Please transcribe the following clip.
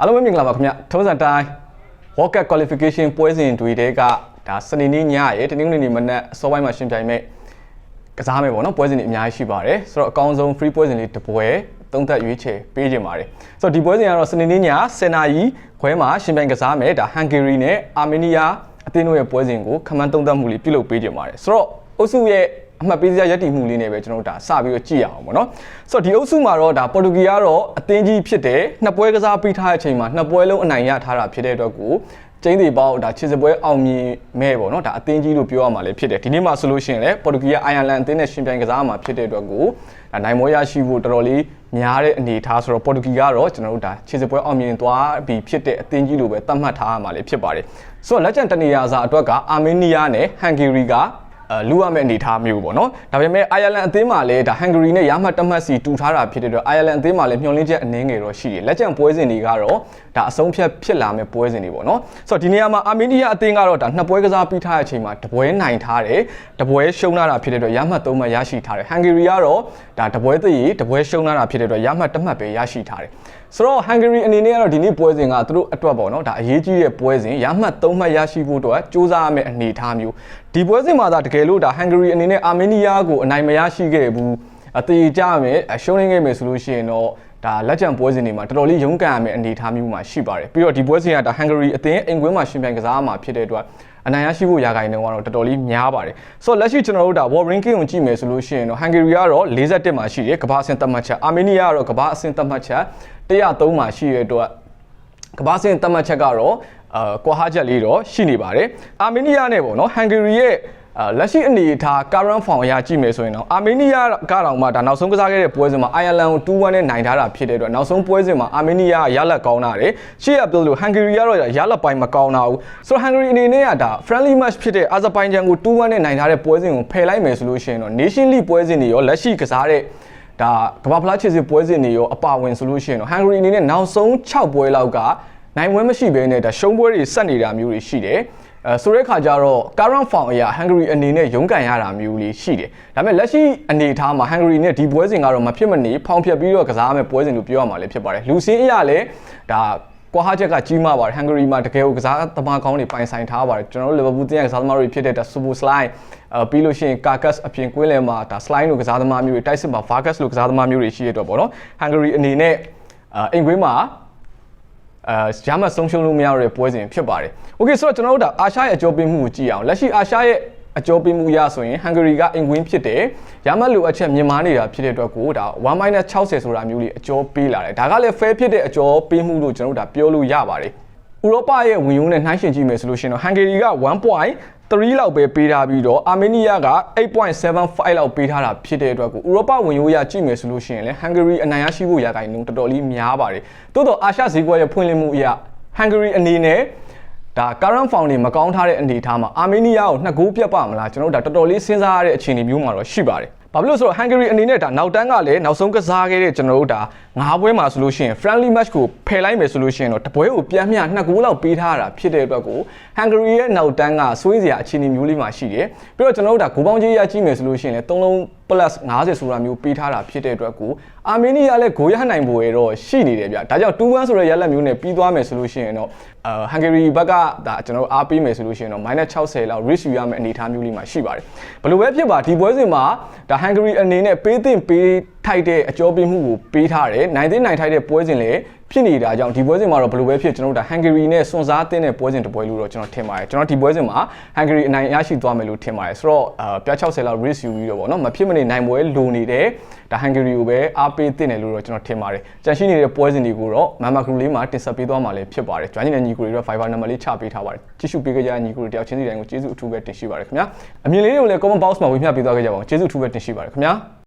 အားလုံးပဲမင်္ဂလာပါခင်ဗျထုံးစံတိုင်း World Cup qualification ပွဲစဉ်တွေတဲကဒါစနေနေ့ညရေတနင်္ဂနွေနေ့မနက်အစောပိုင်းမှာရှင်ပြိုင်မဲ့ကစားမယ်ပေါ့နော်ပွဲစဉ်တွေအများကြီးရှိပါတယ်ဆိုတော့အကောင်းဆုံး free ပွဲစဉ်လေးတစ်ပွဲသုံးသက်ရွေးချယ်ပေးခြင်းပါတယ်ဆိုတော့ဒီပွဲစဉ်ကတော့စနေနေ့ည10နာရီခွဲမှာရှင်ပြိုင်ကစားမယ်ဒါ Hungary နဲ့ Armenia အသင်းတို့ရဲ့ပွဲစဉ်ကိုခမန်းသုံးသက်မှုလေးပြုလုပ်ပေးခြင်းပါတယ်ဆိုတော့အုပ်စုရဲ့ အမှတ်ပေးစရာရည်တည်မှုလေးနဲ့ပဲကျွန်တော်တို့ဒါစပြီးတော့ကြည့်ရအောင်ပေါ့နော်ဆိုတော့ဒီအုပ်စုမှာတော့ဒါပေါ်တူဂီကတော့အသင်းကြီးဖြစ်တယ်နှစ်ပွဲကစားပြီးထားတဲ့အချိန်မှာနှစ်ပွဲလုံးအနိုင်ရထားတာဖြစ်တဲ့အတွက်ကိုကျင်းစီပေါဒါခြေစပွဲအောင်မြင်မဲ့ပေါ့နော်ဒါအသင်းကြီးလို့ပြောရမှာလည်းဖြစ်တယ်ဒီနေ့မှဆိုလို့ရှိရင်လည်းပေါ်တူဂီကအိုင်ယာလန်အသင်းနဲ့ရှင်ပြိုင်ကစားမှာဖြစ်တဲ့အတွက်ကိုဒါနိုင်မောရရှိဖို့တော်တော်လေးများတဲ့အနေအထားဆိုတော့ပေါ်တူဂီကတော့ကျွန်တော်တို့ဒါခြေစပွဲအောင်မြင်သွားပြီးဖြစ်တဲ့အသင်းကြီးလို့ပဲသတ်မှတ်ထားရမှာလည်းဖြစ်ပါတယ်ဆိုတော့လက်ကျန်တနေရာစာအတွက်ကအာမေးနီးယားနဲ့ဟန်ဂေရီကအဲ လူရမယ့်အနေအထားမျိုးပေါ့နော်ဒါပေမဲ့အိုင်ယာလန်အသင်းမှာလည်းဒါဟန်ဂရီနဲ့ရမှတ်တမှတ်စီတူထားတာဖြစ်တဲ့အတွက်အိုင်ယာလန်အသင်းမှာလည်းမျှော်လင့်ချက်အနည်းငယ်တော့ရှိတယ်လက်ကျန်ပွဲစဉ်တွေကတော့ဒါအဆုံးဖြတ်ဖြစ်လာမယ့်ပွဲစဉ်တွေပေါ့နော်ဆိုတော့ဒီနေရာမှာအာမေးနီးယားအသင်းကတော့ဒါနှစ်ပွဲကစားပြီးထားတဲ့အချိန်မှာတပွဲနိုင်ထားတယ်တပွဲရှုံးလာတာဖြစ်တဲ့အတွက်ရမှတ်သုံးမှတ်ရရှိထားတယ်ဟန်ဂရီကတော့ဒါတပွဲသိရီတပွဲရှုံးလာတာဖြစ်တဲ့အတွက်ရမှတ်တမှတ်ပဲရရှိထားတယ် ဆိုတော့ဟန်ဂရီအနေနဲ့ကတော့ဒီနေ့ပွဲစဉ်ကသူတို့အတွက်ပေါ့နော်ဒါအရေးကြီးတဲ့ပွဲစဉ်ရမှတ်သုံးမှတ်ရရှိဖို့အတွက်စူးစမ်းရမယ့်အနေအထားမျိုးဒီပွဲစဉ်မှာဒါတကယ်လို့ဒါဟန်ဂရီအနေနဲ့အာမေးနီးယားကိုအနိုင်မရရှိခဲ့ဘူးအသေးကြမယ်ရှုံးနေခဲ့မယ်ဆိုလို့ရှိရင်တော့ဒါလက်ကျန်ပွဲစဉ်တွေမှာတော်တော်လေးရုန်းကန်ရမယ့်အနေအထားမျိုးမှာရှိပါတယ်ပြီးတော့ဒီပွဲစဉ်ကဒါဟန်ဂရီအသင်းအိမ်ကွင်းမှာရှင်ပြိုင်ကစားမှာဖြစ်တဲ့အတွက်အနိုင်ရရှိဖို့ရာဂိုင်နှုန်းကတော့တော်တော်လေးများပါတယ်ဆိုတော့လက်ရှိကျွန်တော်တို့ဒါ World Ranking ကိုကြည့်မယ်ဆိုလို့ရှိရင်တော့ဟန်ဂရီကတော့41မှာရှိတယ်ကမ္ဘာအဆင့်သတ်မှတ်ချက်အာမေးနီးယားကတော့ကမ္ဘာအဆင့်သတ်မှတ်ချက် 103မှာရှိရတဲ့အတွက်ကမ္ဘာအဆင့်သတ်မှတ်ချက်ကတော့အာကွာဟာချက်လေးတော့ရှိနေပါတယ်အာမေးနီးယားနဲ့ပေါ့နော်ဟန်ဂရီရဲ့အာလက်ရှိအနေအထား current form အရကြည့်မယ်ဆိုရင်တော့အာမေးနီးယားကတော့မှဒါနောက်ဆုံးကစားခဲ့တဲ့ပွဲစဉ်မှာအိုင်ယာလန်ကို2-1နဲ့နိုင်ထားတာဖြစ်တဲ့အတွက်နောက်ဆုံးပွဲစဉ်မှာအာမေးနီးယားရလက်ကောင်းတာတယ်ရှေ့ရပြောလို့ဟန်ဂရီကတော့ရလက်ပိုင်းမကောင်းတာဘူးဆိုတော့ဟန်ဂရီအနေနဲ့ကဒါ friendly match ဖြစ်တဲ့အာဇာဘိုင်ဂျန်ကို2-1နဲ့နိုင်ထားတဲ့ပွဲစဉ်ကိုဖယ်လိုက်မယ်ဆိုလို့ရှိရင်တော့ Nation League ပွဲစဉ်တွေရောလက်ရှိကစားတဲ့ ဒါကမ္ဘာဖလားခြေစစ်ပွဲစဉ်တွေရောအပါဝင်ဆိုလို့ရှိရင်တော့ဟန်ဂရီအနေနဲ့နောက်ဆုံး6ပွဲလောက်ကနိုင်ပွဲမရှိဘဲနဲ့ဒါရှုံးပွဲတွေဆက်နေတာမျိုးတွေရှိတယ်အဲဆိုတဲ့ခါကျတော့ current form အရာ Hungary အနေနဲ့ရုန်းကန်ရတာမျိုးလေးရှိတယ်။ဒါပေမဲ့လက်ရှိအနေအထားမှာ Hungary နဲ့ဒီပွဲစဉ်ကတော့မဖြစ်မနေဖောင်ဖြတ်ပြီးတော့ကစားရမယ့်ပွဲစဉ်လို့ပြောရမှာလည်းဖြစ်ပါတယ်။လူစင်းအရာလည်းဒါ ကွာဟာချက်ကကြီးမားပါတယ်ဟန်ဂရီမှာတကယ်ကိုကစားသမားကောင်းတွေပိုင်ဆိုင်ထားပါတယ်ကျွန်တော်တို့လီဗာပူးတင်းရဲ့ကစားသမားတွေဖြစ်တဲ့ဒါဆူဘူစလိုင်းအဲပြီးလို့ရှိရင်ကာကတ်အပြင်ကွင်းလယ်မှာဒါစလိုင်းလိုကစားသမားမျိုးတွေတိုက်စစ်မှာဗာကတ်လိုကစားသမားမျိုးတွေရှိရတော့ပေါ့နော်ဟန်ဂရီအနေနဲ့အိမ်ကွင်းမှာအဲဂျာမတ်ဆုံးရှုံးလို့မရတဲ့ပွဲစဉ်ဖြစ်ပါတယ်။ Okay ဆိုတော့ကျွန်တော်တို့ဒါအာရှရဲ့အကျိုးပေးမှုကိုကြည့်အောင်လက်ရှိအာရှရဲ့ အကျော်ပေးမှုရဆိုရင်ဟန်ဂရီကအင်ကွင်းဖြစ်တယ်ရမတ်လိုအပ်ချက်မြင်မာနေတာဖြစ်တဲ့အတွက်ကိုဒါ1-60ဆိုတာမျိုးလေးအကျော်ပေးလာတယ်ဒါကလည်း fair ဖြစ်တဲ့အကျော်ပေးမှုလို့ကျွန်တော်တို့ဒါပြောလို့ရပါတယ်ဥရောပရဲ့ဝင်ရုံးနဲ့နှိုင်းယှဉ်ကြည့်မယ်ဆိုလို့ရှိရင်တော့ဟန်ဂရီက1.3လောက်ပဲပေးထားပြီးတော့အာမေးနီးယားက8.75လောက်ပေးထားတာဖြစ်တဲ့အတွက်ကိုဥရောပဝင်ရုံးရကြည့်မယ်ဆိုလို့ရှိရင်လည်းဟန်ဂရီအနိုင်ရရှိဖို့ရာဂိုင်နှုန်းတော်တော်လေးများပါတယ်တိုးတော့အာရှဈေးကွက်ရဲ့ဖွင့်လှစ်မှုအရဟန်ဂရီအနေနဲ့ ဒါ current form တွေမကောင်းထားတဲ့အနေအထားမှာအာမေးနီးယားကိုနှစ်ဂိုးပြတ်ပါမလားကျွန်တော်တို့ဒါတော်တော်လေးစဉ်းစားရတဲ့အခြေအနေမျိုးမှာတော့ရှိပါတယ်။ဘာဖြစ်လို့ဆိုတော့ Hungary အနေနဲ့ဒါနောက်တန်းကလည်းနောက်ဆုံးကစားခဲ့တဲ့ကျွန်တော်တို့ဒါ ငါးပွဲမှာဆိုလို့ရှိရင် friendly match ကိုဖယ်လိုက်မယ်ဆိုလို့ရှိရင်တော့တပွဲကိုပြန်မျှနှစ်ဂိုးလောက်ပေးထားတာဖြစ်တဲ့အတွက်ကို Hungary ရဲ့နောက်တန်းကဆွေးစရာအခြေအနေမျိုးလေးမှာရှိတယ်။ပြီးတော့ကျွန်တော်တို့ဒါဂိုးပေါင်းကြီးရကြည့်မယ်ဆိုလို့ရှိရင်လည်းသုံးလုံး plus 50ဆိုတာမျိုးပေးထားတာဖြစ်တဲ့အတွက်ကိုအာမေးနီးယားလည်းဂိုးရနိုင်ဖို့ရတော့ရှိနေတယ်ဗျ။ဒါကြောင့်2-1ဆိုတဲ့ရလက်မျိုးနဲ့ပြီးသွားမယ်ဆိုလို့ရှိရင်တော့အာဟန်ဂရီဘက်ကဒါကျွန်တော်အားပေးမယ်ဆိုလို့ရှိရင်တော့ -60 လောက် risk ယူရမယ့်အနေအထားမျိုးလေးမှာရှိပါတယ်။ဘယ်လိုပဲဖြစ်ပါဒီပွဲစဉ်မှာဒါဟန်ဂရီအနေနဲ့ပေးသင့်ပေး ထိုက်တဲ့အကျော်ပေးမှုကိုပေးထားတယ်။နိုင်သင့်နိုင်ထိုက်တဲ့ပွဲစဉ်လည်းဖြစ်နေတာကြောင့်ဒီပွဲစဉ်မှာတော့ဘယ်လိုပဲဖြစ်ကျွန်တော်တို့ဒါဟန်ဂရီနဲ့စွန်စားတင်တဲ့ပွဲစဉ်တစ်ပွဲလို့တော့ကျွန်တော်ထင်ပါတယ်ကျွန်တော်ဒီပွဲစဉ်မှာဟန်ဂရီအနိုင်ရရှိသွားမယ်လို့ထင်ပါတယ်ဆိုတော့အာပြ60လောက် risk ယူပြီးတော့ဗောနော်မဖြစ်မနေနိုင်ပွဲလိုနေတဲ့ဒါဟန်ဂရီကိုပဲအားပေးတင်တယ်လို့တော့ကျွန်တော်ထင်ပါတယ်ကြန့်ရှိနေတဲ့ပွဲစဉ်တွေကိုတော့မမ်မာကရူလေးမှာတင်ဆက်ပေးသွားမှာလည်းဖြစ်ပါတယ်ကျွမ်းကျင်တဲ့ညီကိုတွေတော့ Viber နံပါတ်လေးချပေးထားပါတယ်ကြည့်ရှုပေးကြတဲ့ညီကိုတွေတယောက်ချင်းစီတိုင်းကိုကျေးဇူးအထူးပဲတင်ရှိပါတယ်ခင်ဗျာအမြင်လေးတွေကိုလည်း comment box မှာဝေမျှပေးသွားခဲ့ကြပါအောင်ကျေးဇူးအထူးပဲတင်ရှိပါတယ်ခင်ဗျာ